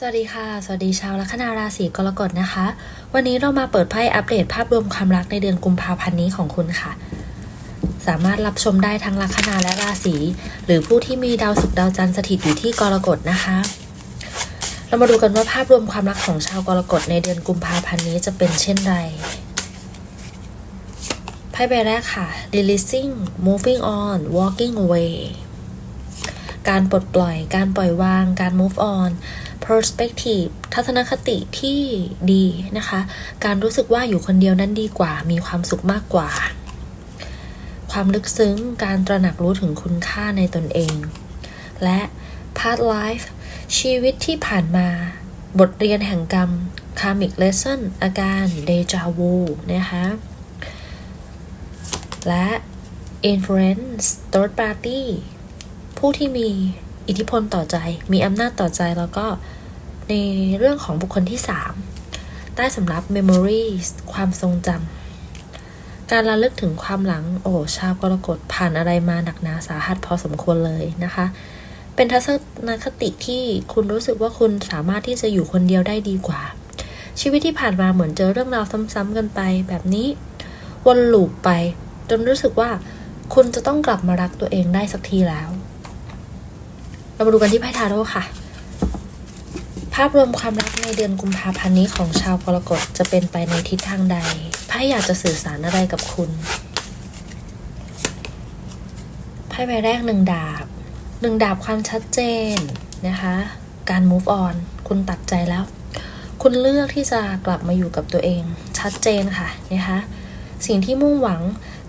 สวัสดีค่ะ สวัสดีชาวลัคนาราศีกรกฎนะคะ วันนี้เรามาเปิดไพ่อัปเดตภาพรวมความรักในเดือนกุมภาพันธ์นี้ของคุณค่ะ สามารถรับชมได้ทั้งลัคนาและราศีหรือผู้ที่มีดาวศุกร์ดาวจันทร์สถิตอยู่ที่กรกฎนะคะ เรามาดูกันว่าภาพรวมความรักของชาวกรกฎในเดือนกุมภาพันธ์นี้จะเป็นเช่นไรไพ่ใบแรกค่ะ releasing moving on walking away การปลดปล่อย การปล่อยวาง การ move on perspective ทัศนคติที่ดีนะคะ การรู้สึกว่าอยู่คนเดียวนั้นดีกว่า มีความสุขมากกว่า ความลึกซึ้ง การตระหนักรู้ถึงคุณค่าในตนเอง และ past life ชีวิตที่ผ่านมา บทเรียนแห่งกรรม karmic lesson อาการ deja vu นะคะ และ influence third party ผู้ที่มีอิทธิพลต่อใจ มีอำนาจต่อใจแล้วก็ ในเรื่องของบุคคลที่ 3 ใต้สำรับ memories ความทรงจำการระลึกถึงความหลัง โอ้ชาวกรกฎผ่านอะไรมาหนักหนาสาหัสพอสมควรเลยนะคะ เป็นทัศนคติที่คุณรู้สึกว่าคุณสามารถที่จะอยู่คนเดียวได้ดีกว่า ชีวิตที่ผ่านมาเหมือนเจอเรื่องราวซ้ำๆกันไปแบบนี้วนลูปไป จนรู้สึกว่าคุณจะต้องกลับมารักตัวเองได้สักทีแล้ว เรามาดูกันที่ไพ่ทาโร่ค่ะ ภาพรวมความรักในเดือนกุมภาพันธ์นี้ของชาวกรกฎจะเป็นไปในทิศทางใดไพ่อยากจะสื่อสารอะไรกับคุณไพ่ใบแรกหนึ่งดาบหนึ่งดาบความชัดเจนนะคะ การ move on คุณตัดใจแล้ว คุณเลือกที่จะกลับมาอยู่กับตัวเองชัดเจนค่ะนะคะ สิ่งที่มุ่งหวัง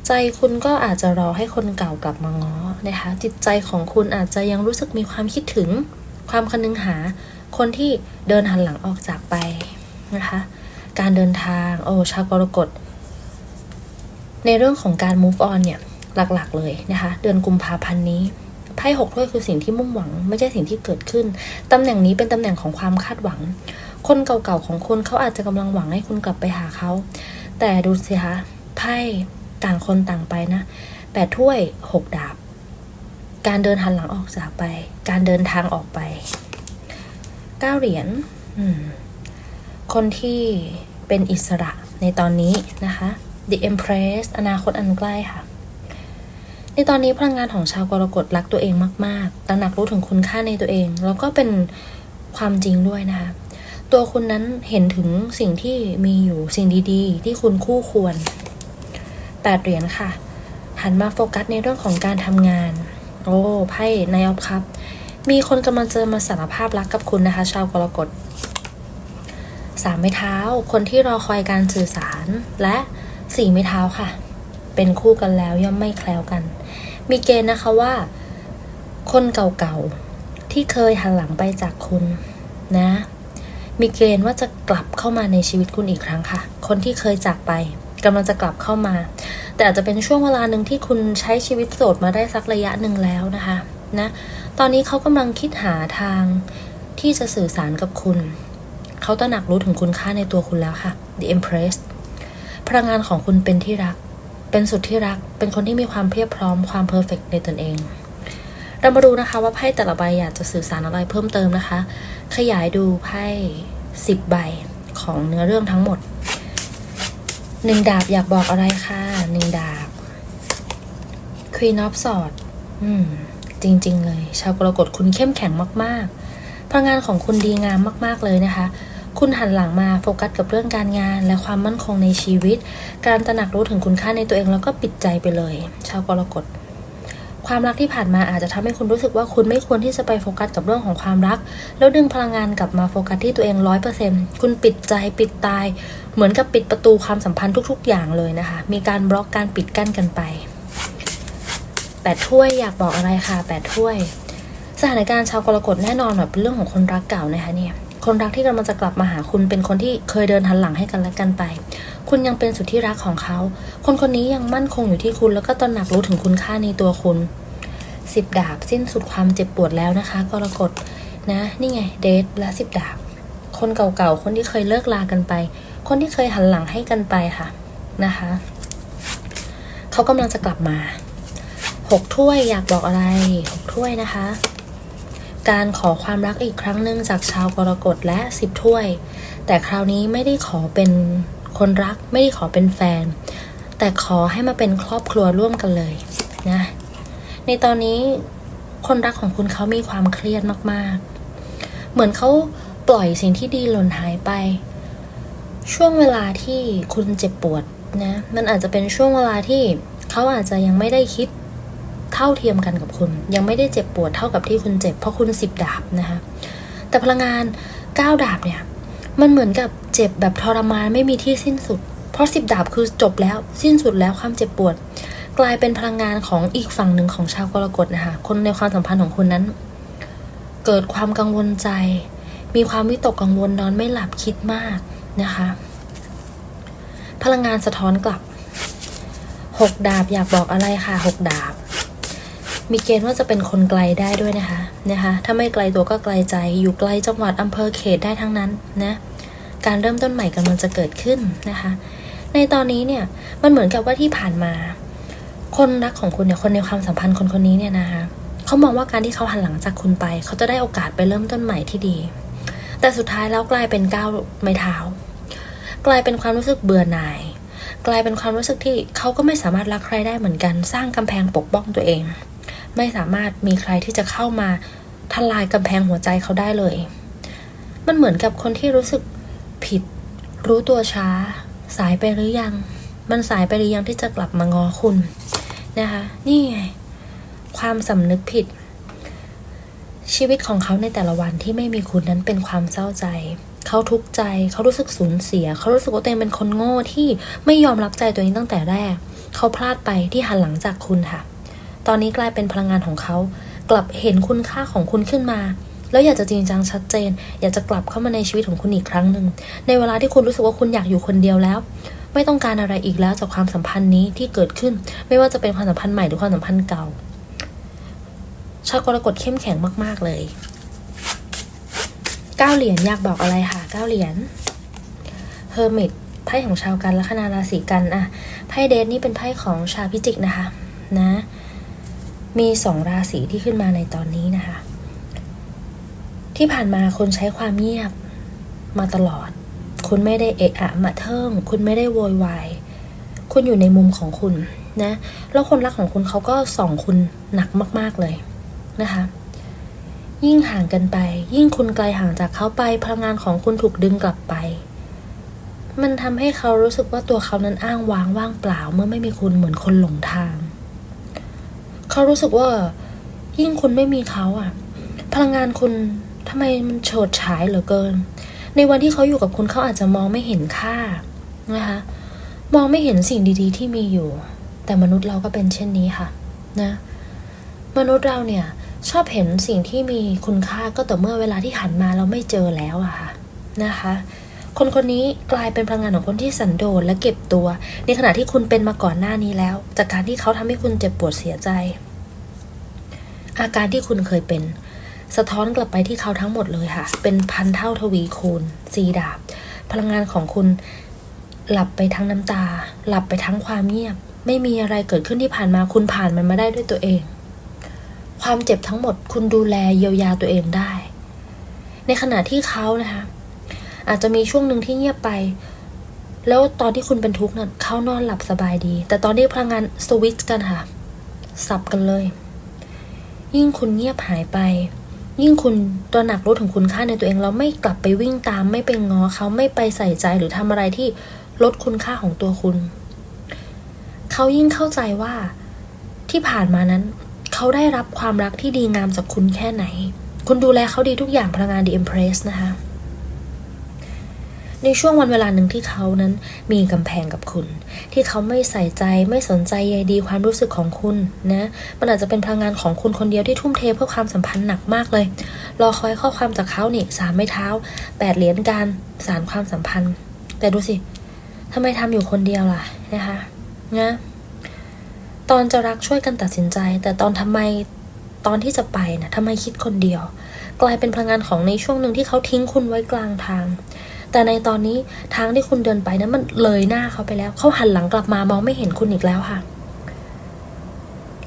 ใจคุณก็อาจจะรอให้คนเก่ากลับมาง้อนะคะ จิตใจของคุณอาจจะยังรู้สึกมีความคิดถึง ความคนึงหา คนที่เดินหันหลังออกจากไปนะคะ การเดินทาง โอ้ ชาวกรกฎ ในเรื่องของการ move on เนี่ย หลักๆเลยนะคะ เดือนกุมภาพันธ์นี้ ไพ่หกถ้วยคือสิ่งที่มุ่งหวัง ไม่ใช่สิ่งที่เกิดขึ้น ตำแหน่งนี้เป็นตำแหน่งของความคาดหวัง คนเก่าๆของคุณเขาอาจจะกำลังหวังให้คุณกลับไปหาเขา แต่ดูสิคะ ไพ่ต่างคนต่างไปนะแปดถ้วยหกดาบ การเดินหันหลังออกจากไป การเดินทางออกไป เก้าเหรียญคนที่เป็นอิสระในตอนนี้นะคะ The Empress อนาคตอันใกล้ค่ะ ในตอนนี้พลังงานของชาวกรกฎรักตัวเองมาก ๆตระหนักรู้ถึงคุณค่าในตัวเอง แล้วก็เป็นความจริงด้วยนะคะ ตัวคุณนั้นเห็นถึงสิ่งที่มีอยู่สิ่งดีๆ ที่คุณคู่ควรแปดเหรียญค่ะ หันมาโฟกัสในเรื่องของการทำงาน โอ้ไพ่นายออฟครับ มีคนกำลังเจะมาสารภาพรักกับคุณนะคะ ชาวกรกฎสามไม้เท้า คนที่รอคอยการสื่อสาร และสี่ไม้เท้าค่ะ เป็นคู่กันแล้วย่อมไม่แคล้วกัน มีเกณฑ์นะคะว่า คนเก่าๆ ที่เคยหันหลังไปจากคุณนะ มีเกณฑ์ว่าจะกลับเข้ามาในชีวิตคุณอีกครั้งค่ะ คนที่เคยจากไปกำลังจะกลับเข้ามา แต่อาจจะเป็นช่วงเวลาหนึ่งที่คุณใช้ชีวิตโสดมาได้สักระยะหนึ่งแล้วนะคะ นะ ตอนนี้เขากำลังคิดหาทางที่จะสื่อสารกับคุณ เขาตระหนักรู้ถึงคุณค่าในตัวคุณแล้วค่ะ The Empress พลังงานของคุณเป็นที่รัก เป็นสุดที่รัก เป็นคนที่มีความเพียบพร้อม ความเพอร์เฟกในตนเอง เรามาดูนะคะว่าไพ่แต่ละใบอยากจะสื่อสารอะไรเพิ่มเติมนะคะ ขยายดูไพ่สิบใบของเนื้อเรื่องทั้งหมดหนึ่งดาบอยากบอกอะไรคะหนึ่งดาบ Queen of Swords อืม จริง ๆ เลย ชาวกรกฎคุณเข้มแข็งมากๆพลังงานของคุณดีงามมาก ๆ เลยนะคะ คุณหันหลังมาโฟกัสกับเรื่องการงาน และความมั่นคงในชีวิต การตระหนักรู้ถึงคุณค่าในตัวเองแล้วก็ปิดใจไปเลย ชาวกรกฎความรักที่ผ่านมาอาจจะทำให้คุณรู้สึกว่าคุณไม่ควรที่จะไปโฟกัสกับเรื่องของความรัก แล้วดึงพลังงานกลับมาโฟกัสที่ตัวเองร้อยเปอร์เซ็นคุณปิดใจปิดตาย เหมือนกับปิดประตูความสัมพันธ์ทุก ๆ อย่างเลยนะคะ มีการบล็อกการปิดกั้นกันไป ปดถ้วยอยากบอกอะไรคะแปดถ้วย สถานการณ์ชาวกรกฎแน่นอนแบบเป็นเรื่องของคนรักเก่านะคะเนี่ยคนรักที่กำลังจะกลับมาหาคุณเป็นคนที่เคยเดินหันหลังให้กันและกันไป คุณยังเป็นสุดที่รักของเขา คนคนนี้ยังมั่นคงอยู่ที่คุณแล้วก็ตระหนักรู้ถึงคุณค่าในตัวคุณสิบดาบสิ้นสุดความเจ็บปวดแล้วนะคะกรกฎนะนี่ไงเดทและสิบดาบ คนเก่าๆคนที่เคยเลิกลากันไป คนที่เคยหันหลังให้กันไปค่ะนะคะ เขากำลังจะกลับมา หกถ้วยอยากบอกอะไรหกถ้วยนะคะ การขอความรักอีกครั้งหนึ่งจากชาวกรกฎและสิบถ้วย แต่คราวนี้ไม่ได้ขอเป็นคนรักไม่ได้ขอเป็นแฟน แต่ขอให้มาเป็นครอบครัวร่วมกันเลยนะในตอนนี้คนรักของคุณเขามีความเครียดมากๆ เหมือนเขาปล่อยสิ่งที่ดีหล่นหายไป ช่วงเวลาที่คุณเจ็บปวดนะ มันอาจจะเป็นช่วงเวลาที่เขาอาจจะยังไม่ได้คิด เท่าเทียมกันกับคุณ ยังไม่ได้เจ็บปวดเท่ากับที่คุณเจ็บเพราะคุณสิบดาบนะคะแต่พลังงานเก้าดาบเนี่ยมันเหมือนกับเจ็บแบบทรมานไม่มีที่สิ้นสุด เพราะสิบดาบคือจบแล้วสิ้นสุดแล้วความเจ็บปวด กลายเป็นพลังงานของอีกฝั่งหนึ่งของชาวกรกฎนะคะคนในความสัมพันธ์ของคุณนั้น เกิดความกังวลใจ มีความวิตกกังวลนอนไม่หลับคิดมากนะคะ พลังงานสะท้อนกลับหกดาบอยากบอกอะไรค่ะหกดาบ มีเกณฑ์ว่าจะเป็นคนไกลได้ด้วยนะคะนะคะถ้าไม่ไกลตัวก็ไกลใจอยู่ไกลจังหวัดอำเภอเขตได้ทั้งนั้นนะการเริ่มต้นใหม่กำลังจะเกิดขึ้นนะคะ ในตอนนี้เนี่ยมันเหมือนกับว่าที่ผ่านมา คนรักของคุณเนี่ยคนในความสัมพันธ์คนคนนี้เนี่ยนะคะเขามองว่าการที่เขาหันหลังจากคุณไป เขาจะได้โอกาสไปเริ่มต้นใหม่ที่ดี แต่สุดท้ายแล้วกลายเป็นก้าวไม้เท้า กลายเป็นความรู้สึกเบื่อหน่าย กลายเป็นความรู้สึกที่เขาก็ไม่สามารถรักใครได้เหมือนกัน สร้างกำแพงปกป้องตัวเอง ไม่สามารถมีใครที่จะเข้ามาทลายกำแพงหัวใจเขาได้เลย มันเหมือนกับคนที่รู้สึกผิด รู้ตัวช้า สายไปหรือยัง มันสายไปหรือยังที่จะกลับมางอคุณนะคะ นี่ไง ความสำนึกผิด ชีวิตของเขาในแต่ละวันที่ไม่มีคุณนั้นเป็นความเศร้าใจ เขาทุกข์ใจ เขารู้สึกสูญเสีย เขารู้สึกว่าตัวเองเป็นคนโง่ที่ไม่ยอมรับใจตัวเองตั้งแต่แรก เขาพลาดไปที่หันหลังจากคุณค่ะ ตอนนี้กลายเป็นพลังงานของเขา กลับเห็นคุณค่าของคุณขึ้นมา แล้วอยากจะจริงจังชัดเจน อยากจะกลับเข้ามาในชีวิตของคุณอีกครั้งหนึ่ง ในเวลาที่คุณรู้สึกว่าคุณอยากอยู่คนเดียวแล้ว ไม่ต้องการอะไรอีกแล้วจากความสัมพันธ์นี้ที่เกิดขึ้น ไม่ว่าจะเป็นความสัมพันธ์ใหม่หรือความสัมพันธ์เก่า ชาวกรกฎเข้มแข็งมาก ๆ เลยเก้าเหรียญอยากบอกอะไรค่ะเก้าเหรียญเฮอร์มิตไพ่ของชาวกันลัคนาราศีกันอะไพ่เดทนี่เป็นไพ่ของชาวพิจิกนะคะ นะ มีสองราศีที่ขึ้นมาในตอนนี้นะคะ ที่ผ่านมาคุณใช้ความเงียบมาตลอด คุณไม่ได้เอะอะมาเทิงคุณไม่ได้โวยวาย คุณอยู่ในมุมของคุณนะ แล้วคนรักของคุณเขาก็ส่องคุณหนักมาก ๆเลยนะคะ ยิ่งห่างกันไป ยิ่งคุณไกลห่างจากเขาไป พลังงานของคุณถูกดึงกลับไป มันทำให้เขารู้สึกว่าตัวเขานั้นอ้างว้างว่างเปล่าเมื่อไม่มีคุณเหมือนคนหลงทาง เขารู้สึกว่ายิ่งคุณไม่มีเขาอะพลังงานคุณทำไมมันโฉดฉายเหลือเกิน ในวันที่เขาอยู่กับคุณเขาอาจจะมองไม่เห็นค่านะคะมองไม่เห็นสิ่งดีๆ ที่มีอยู่ แต่มนุษย์เราก็เป็นเช่นนี้ค่ะนะมนุษย์เราเนี่ยชอบเห็นสิ่งที่มีคุณค่าก็แต่เมื่อเวลาที่หันมาเราไม่เจอแล้วอะค่ะนะคะ คนคนนี้กลายเป็นพลังงานของคนที่สันโดษและเก็บตัว ในขณะที่คุณเป็นมาก่อนหน้านี้แล้ว จากการที่เขาทำให้คุณเจ็บปวดเสียใจ อาการที่คุณเคยเป็น สะท้อนกลับไปที่เขาทั้งหมดเลยค่ะ เป็นพันเท่าทวีคูณสีดาบ พลังงานของคุณหลับไปทั้งน้ำตา หลับไปทั้งความเงียบ ไม่มีอะไรเกิดขึ้นที่ผ่านมาคุณผ่านมันมาได้ด้วยตัวเอง ความเจ็บทั้งหมดคุณดูแลเยียวยาตัวเองได้ ในขณะที่เขานะคะอาจจะมีช่วงหนึ่งที่เงียบไป แล้วตอนที่คุณเป็นทุกข์นั้นเขานอนหลับสบายดี แต่ตอนที่พลังงานสวิตช์กันค่ะ สับกันเลย ยิ่งคุณเงียบหายไป ยิ่งคุณตระหนักรู้ถึงคุณค่าในตัวเองแล้วไม่กลับไปวิ่งตาม ไม่ไปง้อเขาไม่ไปใส่ใจหรือทำอะไรที่ลดคุณค่าของตัวคุณ เขายิ่งเข้าใจว่าที่ผ่านมานั้น เขาได้รับความรักที่ดีงามจากคุณแค่ไหน คุณดูแลเขาดีทุกอย่างพลังงานดีเอ็มเพรสนะคะ ในช่วงวันเวลาหนึ่งที่เขานั้นมีกำแพงกับคุณ ที่เขาไม่ใส่ใจไม่สนใจใยดีความรู้สึกของคุณนะมันอาจจะเป็นพลังงานของคุณคนเดียวที่ทุ่มเทเพื่อความสัมพันธ์หนักมากเลย รอคอยข้อความจากเขานี่สามไม้เท้าแปดเหรียญการสารความสัมพันธ์ แต่ดูสิทำไมทำอยู่คนเดียวล่ะนะคะนะตอนจะรักช่วยกันตัดสินใจ แต่ตอนทำไมตอนที่จะไปนะทำไมคิดคนเดียว กลายเป็นพลังงานของในช่วงหนึ่งที่เขาทิ้งคุณไว้กลางทาง แต่ในตอนนี้ทางที่คุณเดินไปนั้นมันเลยหน้าเขาไปแล้ว เขาหันหลังกลับมามองไม่เห็นคุณอีกแล้วค่ะ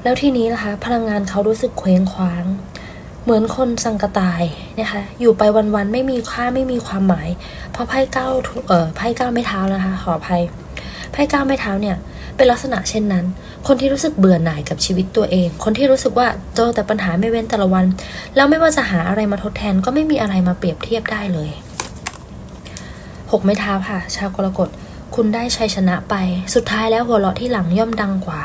แล้วทีนี้นะคะ พลังงานเขารู้สึกเคว้งคว้าง เหมือนคนสังกตายนะคะ อยู่ไปวันๆไม่มีค่าไม่มีความหมาย เพราะไพ่เก้าเอ่อไพ่เก้าไม่เท้านะคะ ขออภัยไพ่เก้าไม่เท้าเนี่ยเป็นลักษณะเช่นนั้น คนที่รู้สึกเบื่อหน่ายกับชีวิตตัวเอง คนที่รู้สึกว่าเจอแต่ปัญหาไม่เว้นแต่ละวัน แล้วไม่ว่าจะหาอะไรมาทดแทนก็ไม่มีอะไรมาเปรียบเทียบได้เลย หกไม้เท้าค่ะ ชาวกรกฎคุณได้ชัยชนะไป สุดท้ายแล้วหัวเราะที่หลังย่อมดังกว่า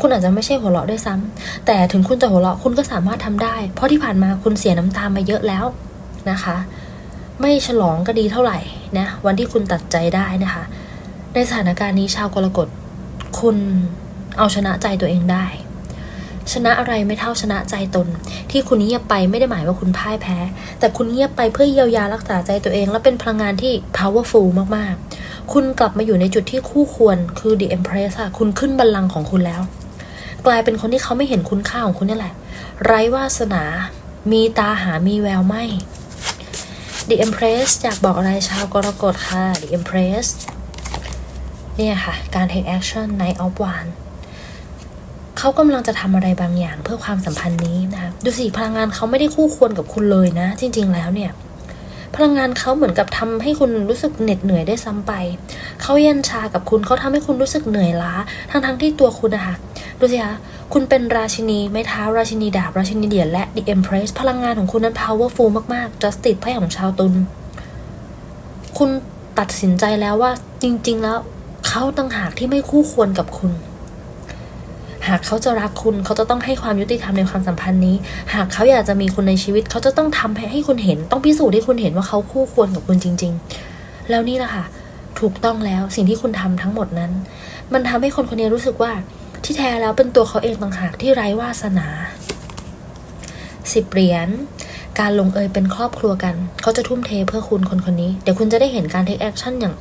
คุณอาจจะไม่ใช่หัวเราะด้วยซ้ำแต่ถึงคุณจะหัวเราะคุณก็สามารถทำได้ เพราะที่ผ่านมาคุณเสียน้ำตามาเยอะแล้วนะคะ ไม่ฉลองก็ดีเท่าไหร่นะวันที่คุณตัดใจได้นะคะ ในสถานการณ์นี้ชาวกรกฎคุณเอาชนะใจตัวเองได้ ชนะอะไรไม่เท่าชนะใจตน ที่คุณเงียบไปไม่ได้หมายว่าคุณพ่ายแพ้ แต่คุณเงียบไปเพื่อเยียวยารักษาใจตัวเอง และเป็นพลังงานที่ powerful มากๆ คุณกลับมาอยู่ในจุดที่คู่ควรคือ the empress ค่ะคุณขึ้นบัลลังก์ของคุณแล้ว กลายเป็นคนที่เขาไม่เห็นคุณค่าของคุณนี่แหละ ไร้วาสนา มีตาหามีแววไม่ The Empress อยากบอกอะไรชาวกรกฎค่ะ The Empress เนี่ยค่ะ การ take action Night of One เขากำลังจะทำอะไรบางอย่างเพื่อความสัมพันธ์นี้นะคะดูสิพลังงานเขาไม่ได้คู่ควรกับคุณเลยนะ จริง ๆ แล้วเนี่ย พลังงานเขาเหมือนกับทำให้คุณรู้สึกเหน็ดเหนื่อยได้ซ้ำไป เขาเย็นชากับคุณเขาทำให้คุณรู้สึกเหนื่อยล้า ทั้งๆที่ตัวคุณนะคะดูสิคะคุณเป็นราชินีไม้เท้าราชินีดาบราชินีเหรียและ The Empress พลังงานของคุณนั้น powerful มากๆ justice ไพ่ของชาวตุลคุณตัดสินใจแล้วว่าจริง ๆ แล้วเขาต่างหากที่ไม่คู่ควรกับคุณ หากเขาจะรักคุณเขาจะต้องให้ความยุติธรรมในความสัมพันธ์นี้ หากเขาอยากจะมีคุณในชีวิต เขาจะต้องทำให้ให้คุณเห็น ต้องพิสูจน์ให้คุณเห็นว่าเขาคู่ควรกับคุณจริง ๆ แล้วนี่แหละค่ะ ถูกต้องแล้วสิ่งที่คุณทำทั้งหมดนั้น มันทำให้คนคนนี้รู้สึกว่า ที่แท้แล้วเป็นตัวเขาเองต่างหากที่ไร้วาสนาสิบเหรียญการลงเอยเป็นครอบครัวกัน เขาจะทุ่มเทเพื่อคุณคนคนนี้ เดี๋ยวคุณจะได้เห็นการ take action อย่าง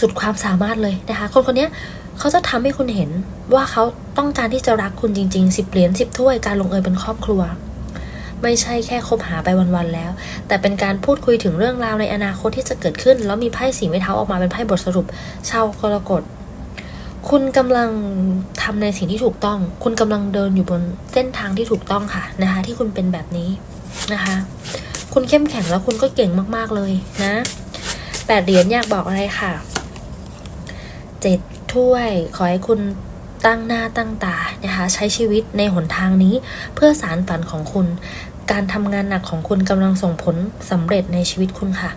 สุดความสามารถเลยนะคะ คนคนนี้ เขาจะทำให้คุณเห็นว่าเขาต้องการที่จะรักคุณจริงๆสิบเหรียญสิบถ้วยการลงเอยเป็นครอบครัว ไม่ใช่แค่คบหาไปวันๆแล้ว แต่เป็นการพูดคุยถึงเรื่องราวในอนาคตที่จะเกิดขึ้น แล้วมีไพ่สีไม้เท้าออกมาเป็นไพ่บทสรุป ชาวกรกฎคุณกำลังทำในสิ่งที่ถูกต้อง คุณกำลังเดินอยู่บนเส้นทางที่ถูกต้องค่ะนะคะ ที่คุณเป็นแบบนี้นะคะ คุณเข้มแข็งแล้วคุณก็เก่งมากๆเลยนะแปดเหรียญอยากบอกอะไรค่ะเจ็ด ถ้วย ขอให้คุณตั้งหน้าตั้งตานะคะใช้ชีวิตในหนทางนี้เพื่อสารฝันของคุณ การทำงานหนักของคุณกำลังส่งผลสำเร็จในชีวิตคุณค่ะ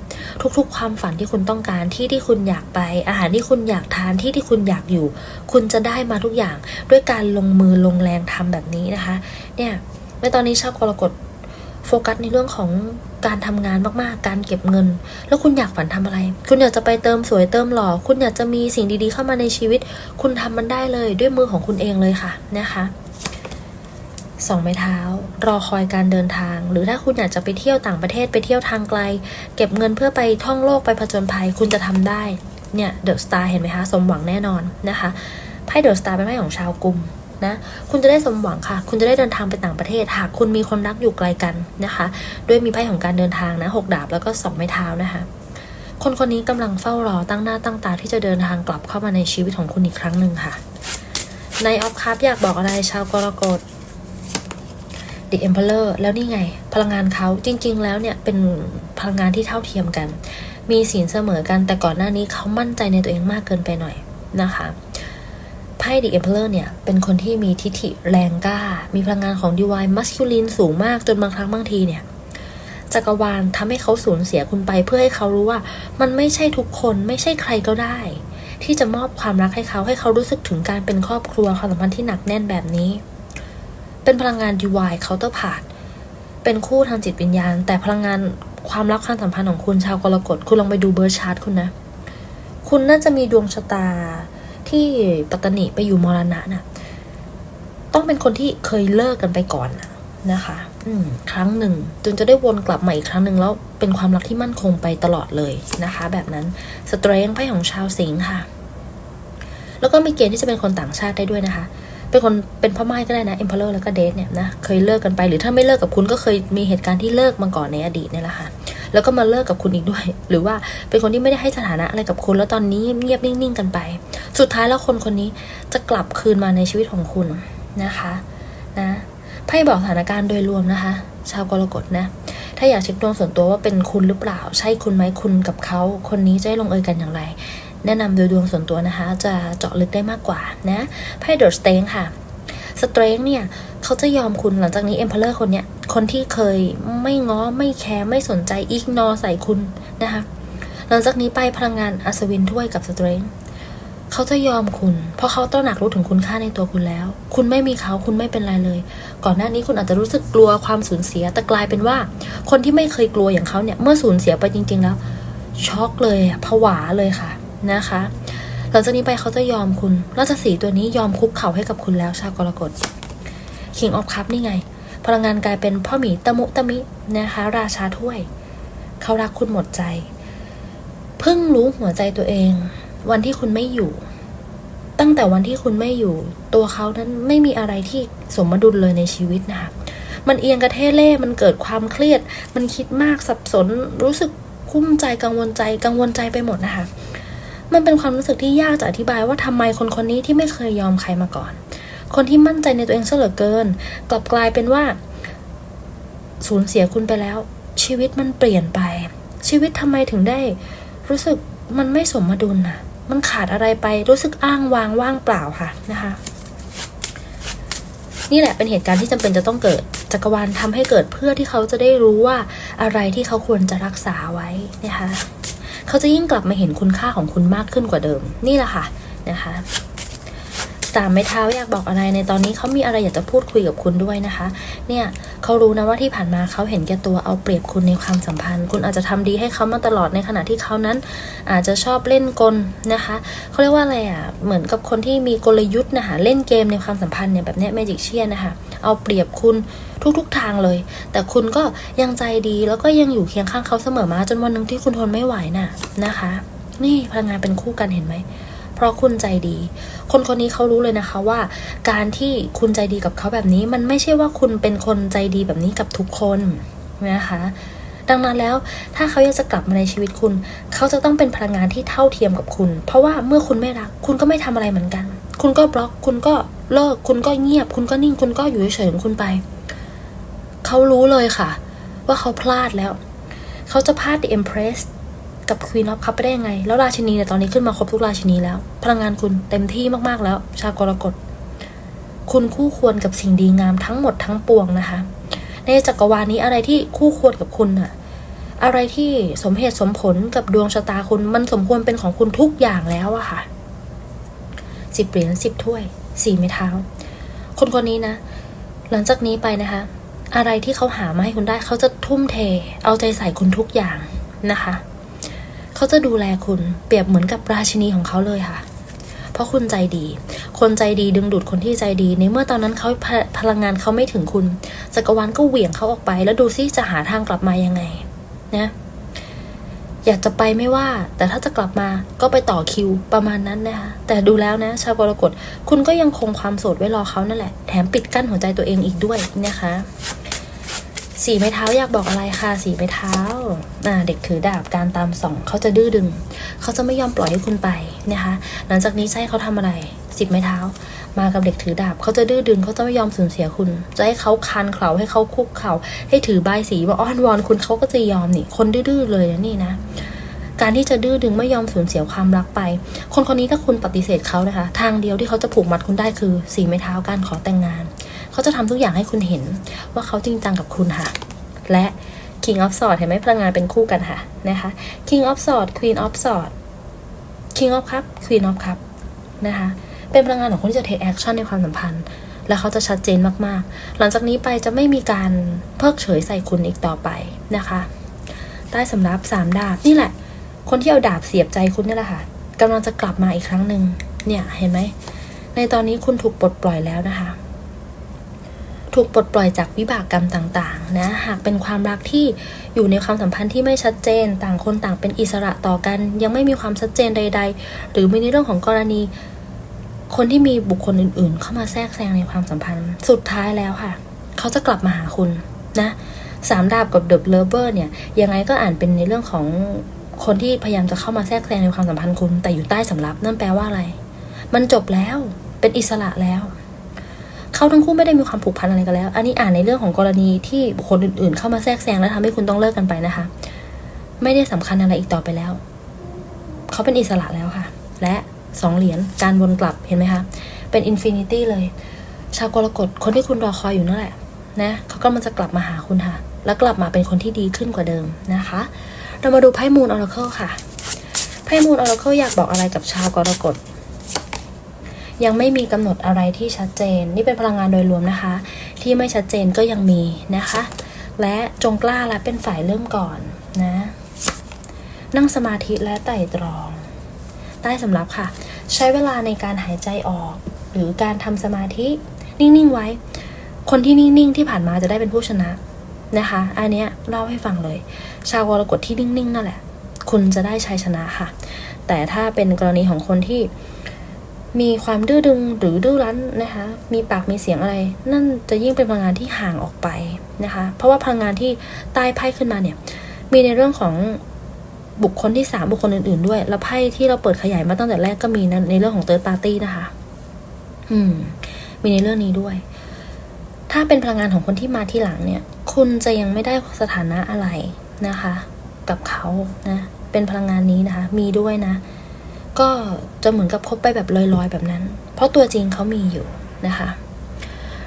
ทุกๆ ความฝันที่คุณต้องการที่ที่คุณอยากไป อาหารที่คุณอยากทานที่ที่คุณอยากอยู่ คุณจะได้มาทุกอย่างด้วยการลงมือลงแรงทำแบบนี้นะคะ เนี่ยในตอนนี้ชาวกรกฎโฟกัสในเรื่องของ การทำงานมากๆ การเก็บเงิน แล้วคุณอยากฝันทำอะไร คุณอยากจะไปเติมสวยเติมหล่อ คุณอยากจะมีสิ่งดีๆเข้ามาในชีวิต คุณทำมันได้เลยด้วยมือของคุณเองเลยค่ะนะคะสองไม้เท้า รอคอยการเดินทาง หรือถ้าคุณอยากจะไปเที่ยวต่างประเทศไปเที่ยวทางไกล เก็บเงินเพื่อไปท่องโลกไปผจญภัยคุณจะทำได้เนี่ยเดอะสตาร์เห็นไหมคะสมหวังแน่นอนนะคะไพ่เดอะสตาร์เป็นไพ่ของชาวกลุ่ม นะ คุณจะได้สมหวังค่ะ คุณจะได้เดินทางไปต่างประเทศ หากคุณมีคนรักอยู่ไกลกันนะคะ ด้วยมีไพ่ของการเดินทางนะหกดาบแล้วก็สองไม้เท้านะคะ คนคนนี้กำลังเฝ้ารอตั้งหน้าตั้งตาที่จะเดินทางกลับเข้ามาในชีวิตของคุณอีกครั้งหนึ่งค่ะในออฟคัพอยากบอกอะไรชาวกรกฎ The Emperor แล้วนี่ไง พลังงานเขาจริง ๆ แล้วเนี่ยเป็นพลังงานที่เท่าเทียมกัน มีศีลเสมอกันแต่ก่อนหน้านี้เขามั่นใจในตัวเองมากเกินไปหน่อยนะคะ ไพ่ The Emperor เนี่ย เป็นคนที่มีทิฐิแรงกล้า มีพลังงานของ Divine Masculine สูงมากจนบางครั้งบางทีเนี่ยจักรวาลทำให้เขาสูญเสียคุณไปเพื่อให้เขารู้ว่า มันไม่ใช่ทุกคนไม่ใช่ใครก็ได้ ที่จะมอบความรักให้เขาให้เขารู้สึกถึงการเป็นครอบครัวความสัมพันธ์ที่หนักแน่นแบบนี้ เป็นพลังงาน divine counterpart เป็นคู่ทางจิตวิญญาณ แต่พลังงานความรักความสัมพันธ์ของคุณชาวกรกฎคุณลองไปดูเบอร์ชาร์ตคุณนะ คุณน่าจะมีดวงชะตา ที่ปัตตานิไปอยู่มรณะน่ะต้องเป็นคนที่เคยเลิกกันไปก่อนนะนะคะ อืม ครั้งหนึ่งจนจะได้วนกลับมาอีกครั้งหนึ่งแล้วเป็นความรักที่มั่นคงไปตลอดเลยนะคะ แบบนั้นสเตรงไพ่ของชาวสิงห์ค่ะ แล้วก็มีเกณฑ์ที่จะเป็นคนต่างชาติได้ด้วยนะคะ เป็นคนเป็นพ่อไม้ก็ได้นะ Emperor แล้วก็เดทเนี่ยนะเคยเลิกกันไปหรือถ้าไม่เลิกกับคุณก็เคยมีเหตุการณ์ที่เลิกมาก่อนในอดีตเนี่ยแหละค่ะ แล้วก็มาเลิกกับคุณอีกด้วย หรือว่าเป็นคนที่ไม่ได้ให้สถานะอะไรกับคุณ แล้วตอนนี้เงียบนิ่งๆกันไป สุดท้ายแล้วคนคนนี้จะกลับคืนมาในชีวิตของคุณนะคะนะไพ่บอกสถานการณ์โดยรวมนะคะ ชาวกรกฎนะ ถ้าอยากเช็คดวงส่วนตัวว่าเป็นคุณหรือเปล่า ใช่คุณไหมคุณกับเขา คนนี้จะได้ลงเอยกันอย่างไร แนะนำโดยดวงส่วนตัวนะคะ จะเจาะลึกได้มากกว่านะไพ่เดอ s สเต n ค่ะ สเต n เนี่ยเขาจะยอมคุณหลังจากนี้เอ็มเพลเลอร์คนเนี้ยคนที่เคยไม่ง้อไม่แคร์ไม่สนใจอีกนอใส่คุณนะคะหลังจากนี้ไปพลังงานอัศวินถ้วยกับสเต n เขาจะยอมคุณ เพราะเขาตระหนักรู้ถึงคุณค่าในตัวคุณแล้ว คุณไม่มีเขาคุณไม่เป็นไรเลย ก่อนหน้านี้คุณอาจจะรู้สึกกลัวความสูญเสีย แต่กลายเป็นว่า คนที่ไม่เคยกลัวอย่างเขาเนี่ย เมื่อสูญเสียไปจริง ๆ แล้ว ช็อกเลยอะผวาเลยค่ะนะคะ หลังจากนี้ไปเขาจะยอมคุณราชสีตัวนี้ยอมคุกเข่าให้กับคุณแล้วชาวกรกฎ King of Cup นี่ไง พลังงานกลายเป็นพ่อหมีตะมุตะมินะคะ ราชาถ้วย เขารักคุณหมดใจ เพิ่งรู้หัวใจตัวเอง วันที่คุณไม่อยู่ ตั้งแต่วันที่คุณไม่อยู่ ตัวเขานั้นไม่มีอะไรที่สมดุลเลยในชีวิตนะคะมันเอียงกระเทเล่มันเกิดความเครียด มันคิดมากสับสน รู้สึกคุ้มใจกังวลใจ กังวลใจไปหมดนะคะ มันเป็นความรู้สึกที่ยากจะอธิบายว่าทำไมคนคนนี้ที่ไม่เคยยอมใครมาก่อน คนที่มั่นใจในตัวเองซะเหลือเกิน กลับกลายเป็นว่า สูญเสียคุณไปแล้ว ชีวิตมันเปลี่ยนไป ชีวิตทำไมถึงได้ รู้สึกมันไม่สมดุลน่ะ มันขาดอะไรไปรู้สึกอ้างวางว่างเปล่าค่ะนะคะนี่แหละเป็นเหตุการณ์ที่จำเป็นจะต้องเกิดจักรวาลทำให้เกิดเพื่อที่เขาจะได้รู้ว่าอะไรที่เขาควรจะรักษาไว้นะคะ เขาจะยิ่งกลับมาเห็นคุณค่าของคุณมากขึ้นกว่าเดิม นี่แหละค่ะนะคะสามไม้เท้าอยากบอกอะไรในตอนนี้เขามีอะไรอยากจะพูดคุยกับคุณด้วยนะคะ เนี่ยเขารู้นะว่าที่ผ่านมาเขาเห็นแก่ตัวเอาเปรียบคุณในความสัมพันธ์ คุณอาจจะทำดีให้เขามาตลอดในขณะที่เขานั้น อาจจะชอบเล่นกลนะคะเขาเรียกว่าอะไรอะเหมือนกับคนที่มีกลยุทธ์นะคะเล่นเกมในความสัมพันธ์เนี่ยแบบเนี้แมจิกเชียนะคะ เอาเปรียบคุณทุกๆทางเลย แต่คุณก็ยังใจดีแล้วก็ยังอยู่เคียงข้างเขาเสมอมา จนวันหนึ่งที่คุณทนไม่ไหวน่ะนะคะ นี่พลังงานเป็นคู่กันเห็นไหมเพราะคุณใจดี คนคนนี้เขารู้เลยนะคะว่า การที่คุณใจดีกับเขาแบบนี้ มันไม่ใช่ว่าคุณเป็นคนใจดีแบบนี้กับทุกคนนะคะดังนั้นแล้วถ้าเขาอยากจะกลับมาในชีวิตคุณ เขาจะต้องเป็นพลังงานที่เท่าเทียมกับคุณ เพราะว่าเมื่อคุณไม่รัก คุณก็ไม่ทำอะไรเหมือนกัน คุณก็บล็อก คุณก็เลิก คุณก็เงียบ คุณก็นิ่ง คุณก็อยู่เฉยๆของคุณไป เขารู้เลยค่ะ ว่าเขาพลาดแล้ว เขาจะพลาด The Empress กับ Queen of Cup ไปได้ยังไง แล้วราชินีเนี่ยตอนนี้ขึ้นมาครบทุกราชินีแล้ว พลังงานคุณเต็มที่มากๆแล้ว ชาวกรกฎ คุณคู่ควรกับสิ่งดีงามทั้งหมดทั้งปวงนะคะ ในจักรวาลนี้อะไรที่คู่ควรกับคุณอะอะไรที่สมเหตุสมผลกับดวงชะตาคุณมันสมควรเป็นของคุณทุกอย่างแล้วอะค่ะ สิบเหรียญสิบถ้วยสี่ไม้เท้า คนคนนี้นะ หลังจากนี้ไปนะคะ อะไรที่เขาหามาให้คุณได้เขาจะทุ่มเท เอาใจใส่คุณทุกอย่างนะคะ เขาจะดูแลคุณเปรียบเหมือนกับราชินีของเขาเลยค่ะ เพราะคุณใจดี คนใจดีดึงดูดคนที่ใจดี ในเมื่อตอนนั้นเขาพพลังงานเขาไม่ถึงคุณจักรวาลก็เหวี่ยงเขาออกไป แล้วดูซิจะหาทางกลับมายังไงนะ อยากจะไปไม่ว่า แต่ถ้าจะกลับมาก็ไปต่อคิวประมาณนั้นนะคะแต่ดูแล้วนะ ชาวกรกฎคุณก็ยังคงความโสดไว้รอเขานั่นแหละ แถมปิดกั้นหัวใจตัวเองอีกด้วยนะคะสีไม้เท้าอยากบอกอะไรคะสีไม้เท้าอ่าเด็กถือดาบการตามส่องเขาจะดื้อดึง เขาจะไม่ยอมปล่อยให้คุณไปนะคะ หลังจากนี้ให้เขาทำอะไรสิบไม้เท้า มากับเด็กถือดาบเขาจะดื้อดึงเขาจะไม่ยอมสูญเสียคุณ จะให้เขาคานเข่าให้เขาคุกเข่าให้ถือใบายสีว่าอ้อนวอนคุณเขาก็จะยอมนี่คนดื้อเลยนะนี่นะการที่จะดื้อดึงไม่ยอมสูญเสียความรักไป คนคนนี้ถ้าคุณปฏิเสธเขานะคะ ทางเดียวที่เขาจะผูกมัดคุณได้คือสีไม้เท้าการขอแต่งงาน เขาจะทำทุกอย่างให้คุณเห็น ว่าเขาจริงจังกับคุณค่ะ และ King of Swords เห็นไหมพลังงานเป็นคู่กันค่ะนะคะ King of Swords Queen of Swords King of Cup Queen of Cup นะคะ เป็นพลังงานของคนที่จะ take action ในความสัมพันธ์ และเขาจะชัดเจนมากๆ หลังจากนี้ไปจะไม่มีการเพิกเฉยใส่คุณอีกต่อไปนะคะ ใต้สำรับสามดาบนี่แหละ คนที่เอาดาบเสียบใจคุณนี่แหละค่ะกำลังจะกลับมาอีกครั้งหนึ่งเนี่ยเห็นไหม ในตอนนี้คุณถูกปลดปล่อยแล้วนะคะถูกปลดปล่อยจากวิบากกรรมต่างๆนะ หากเป็นความรักที่อยู่ในความสัมพันธ์ที่ไม่ชัดเจน ต่างคนต่างเป็นอิสระต่อกัน ยังไม่มีความชัดเจนใด ๆ หรือมีในเรื่องของกรณี คนที่มีบุคคลอื่น ๆ เข้ามาแทรกแซงในความสัมพันธ์ สุดท้ายแล้วค่ะ เขาจะกลับมาหาคุณนะสามดาบกับเดอะเลเวอร์เนี่ย ยังไงก็อ่านเป็นในเรื่องของคนที่พยายามจะเข้ามาแทรกแซงในความสัมพันธ์คุณ แต่อยู่ใต้สำรับนั่นแปลว่าอะไร มันจบแล้วเป็นอิสระแล้ว เขาทั้งคู่ไม่ได้มีความผูกพันอะไรกันแล้ว อันนี้อ่านในเรื่องของกรณีที่บุคคลอื่น ๆ เข้ามาแทรกแซงและทำให้คุณต้องเลิกกันไปนะคะ ไม่ได้สำคัญอะไรอีกต่อไปแล้ว เขาเป็นอิสระแล้วค่ะ และ สองเหรียญการวนกลับเห็นไหมคะ เป็นอินฟินิตี้เลย ชาวกรกฎคนที่คุณรอคอยอยู่นั่นแหละนะเขาก็มันจะกลับมาหาคุณค่ะ แล้วกลับมาเป็นคนที่ดีขึ้นกว่าเดิมนะคะ เรามาดูไพ่มูนออราเคิลค่ะไพ่มูนออราเคิลอยากบอกอะไรกับชาวกรกฎยังไม่มีกำหนดอะไรที่ชัดเจน นี่เป็นพลังงานโดยรวมนะคะ ที่ไม่ชัดเจนก็ยังมีนะคะ และจงกล้าและเป็นฝ่ายเริ่มก่อนนะ นั่งสมาธิและไต่ตรอง ใต้สำรับค่ะ ใช้เวลาในการหายใจออก หรือการทำสมาธิ นิ่ง ๆ ไว้ คนที่นิ่ง ๆ ที่ผ่านมาจะได้เป็นผู้ชนะนะคะ อันเนี้ยเล่าให้ฟังเลย ชาวกรกฎที่นิ่ง ๆ นั่นแหละ คุณจะได้ชัยชนะค่ะ แต่ถ้าเป็นกรณีของคนที่มีความดื้อดึงหรือดื้อรั้นนะคะ มีปากมีเสียงอะไร นั่นจะยิ่งเป็นพลังงานที่ห่างออกไปนะคะ เพราะว่าพลังงานที่ใต้ไพ่ขึ้นมาเนี่ย มีในเรื่องของ บุคคลที่สามบุคคลอื่นๆด้วย แล้วไพ่ที่เราเปิดขยายมาตั้งแต่แรกก็มีนะในเรื่องของเติร์ดปาร์ตี้นะคะ อืม มีในเรื่องนี้ด้วย ถ้าเป็นพลังงานของคนที่มาที่หลังเนี่ย คุณจะยังไม่ได้สถานะอะไรนะคะ กับเขานะ เป็นพลังงานนี้นะคะ มีด้วยนะ ก็จะเหมือนกับคบไปแบบลอยๆแบบนั้น เพราะตัวจริงเขามีอยู่นะคะ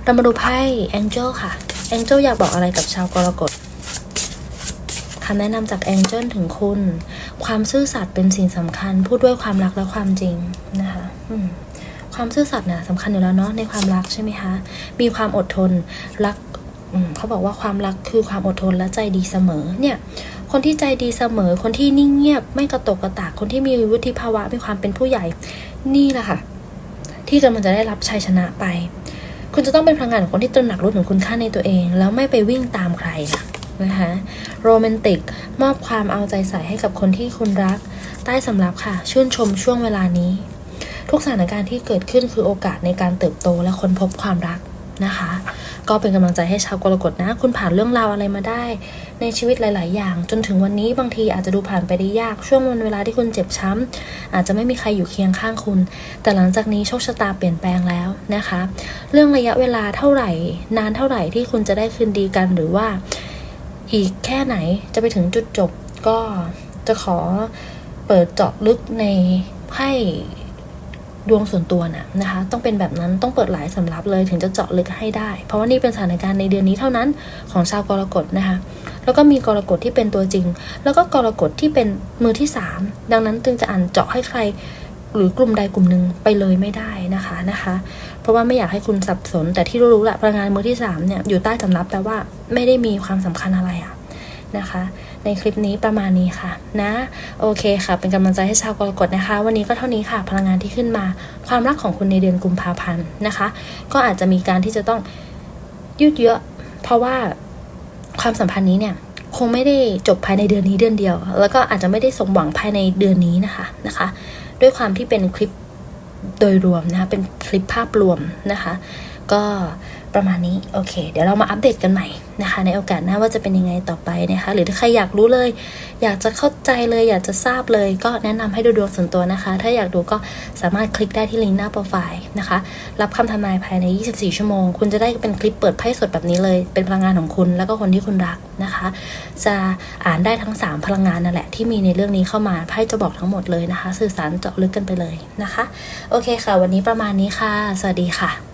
เรามาดูไพ่ Angel ค่ะ Angel อยากบอกอะไรกับชาวกรกฎำแนะนำจาก Angel ถึงคุณ ความซื่อสัตย์เป็นสิ่งสำคัญ พูดด้วยความรักและความจริงนะคะความซื่อสัตย์นะสำคัญอยู่แล้วเนาะในความรักใช่ไหมคะ มีความอดทนรักเขาบอกว่าความรักคือความอดทนและใจดีเสมอเนี่ย คนที่ใจดีเสมอ คนที่นิ่งเงียบ ไม่กระตกกระตาก คนที่มีวุฒิภาวะมีความเป็นผู้ใหญ่ นี่แหละค่ะ ที่กำลังจะได้รับชัยชนะไป คุณจะต้องเป็นพลังงานของคนที่ตระหนักรู้ถึงคุณค่าในตัวเอง แล้วไม่ไปวิ่งตามใครนะ นะคะโรแมนติกมอบความเอาใจใส่ให้กับคนที่คุณรัก ใต้สำรับค่ะ ชื่นชมช่วงเวลานี้ ทุกสถานการณ์ที่เกิดขึ้นคือโอกาสในการเติบโตและค้นพบความรักนะคะ ก็เป็นกำลังใจให้ชาวกรกฎนะ คุณผ่านเรื่องราวอะไรมาได้ ในชีวิตหลาย ๆ อย่าง จนถึงวันนี้บางทีอาจจะดูผ่านไปได้ยากช่วงวันเวลาที่คุณเจ็บช้ำ อาจจะไม่มีใครอยู่เคียงข้างคุณ แต่หลังจากนี้โชคชะตาเปลี่ยนแปลงแล้วนะคะ เรื่องระยะเวลาเท่าไหร่ นานเท่าไหร่ที่คุณจะได้คืนดีกันหรือว่า อีกแค่ไหนจะไปถึงจุดจบก็จะขอเปิดเจาะลึกในไพ่ดวงส่วนตัวนะนะคะ ต้องเป็นแบบนั้นต้องเปิดหลายสำรับเลยถึงจะเจาะลึกให้ได้ เพราะว่านี่เป็นสถานการณ์ในเดือนนี้เท่านั้นของชาวกรกฎนะคะ แล้วก็มีกรกฎที่เป็นตัวจริง แล้วก็กรกฎที่เป็นมือที่สามดังนั้นจึงจะอ่านเจาะให้ใคร หรือกลุ่มใดกลุ่มหนึ่งไปเลยไม่ได้นะคะนะคะ เพราะว่าไม่อยากให้คุณสับสน แต่ที่รู้ๆแหละพลังงานมือที่สามเนี่ยอยู่ใต้สำรับแปลว่าไม่ได้มีความสำคัญอะไรอะนะคะ ในคลิปนี้ประมาณนี้ค่ะ นะ โอเคค่ะ เป็นกำลังใจให้ชาวกรกฎนะคะ วันนี้ก็เท่านี้ค่ะพลังงานที่ขึ้นมา ความรักของคุณในเดือนกุมภาพันธ์นะคะ ก็อาจจะมีการที่จะต้องยืดเยอะ เพราะว่าความสัมพันธ์นี้เนี่ยคงไม่ได้จบภายในเดือนนี้เดือนเดียว แล้วก็อาจจะไม่ได้สมหวังภายในเดือนนี้นะคะนะคะ ด้วยความที่เป็นคลิปโดยรวมนะคะเป็นคลิปภาพรวมนะคะ ก็ ประมาณนี้โอเค เดี๋ยวเรามาอัปเดตกันใหม่นะคะ ในโอกาสหน้าว่าจะเป็นยังไงต่อไปนะคะ หรือถ้าใครอยากรู้เลย อยากจะเข้าใจเลยอยากจะทราบเลย ก็แนะนำให้ดูดวงส่วนตัวนะคะ ถ้าอยากดูก็สามารถคลิกได้ที่ลิงก์หน้าโปรไฟล์นะคะ รับคำทำนายภายใน 24 ชั่วโมง คุณจะได้เป็นคลิปเปิดไพ่สดแบบนี้เลย เป็นพลังงานของคุณแล้วก็คนที่คุณรักนะคะ จะอ่านได้ทั้ง 3 พลังงานนั่นแหละที่มีในเรื่องนี้เข้ามาไพ่จะบอกทั้งหมดเลยนะคะ สื่อสารเจาะลึกกันไปเลยนะคะ โอเคค่ะ วันนี้ประมาณนี้ค่ะ สวัสดีค่ะ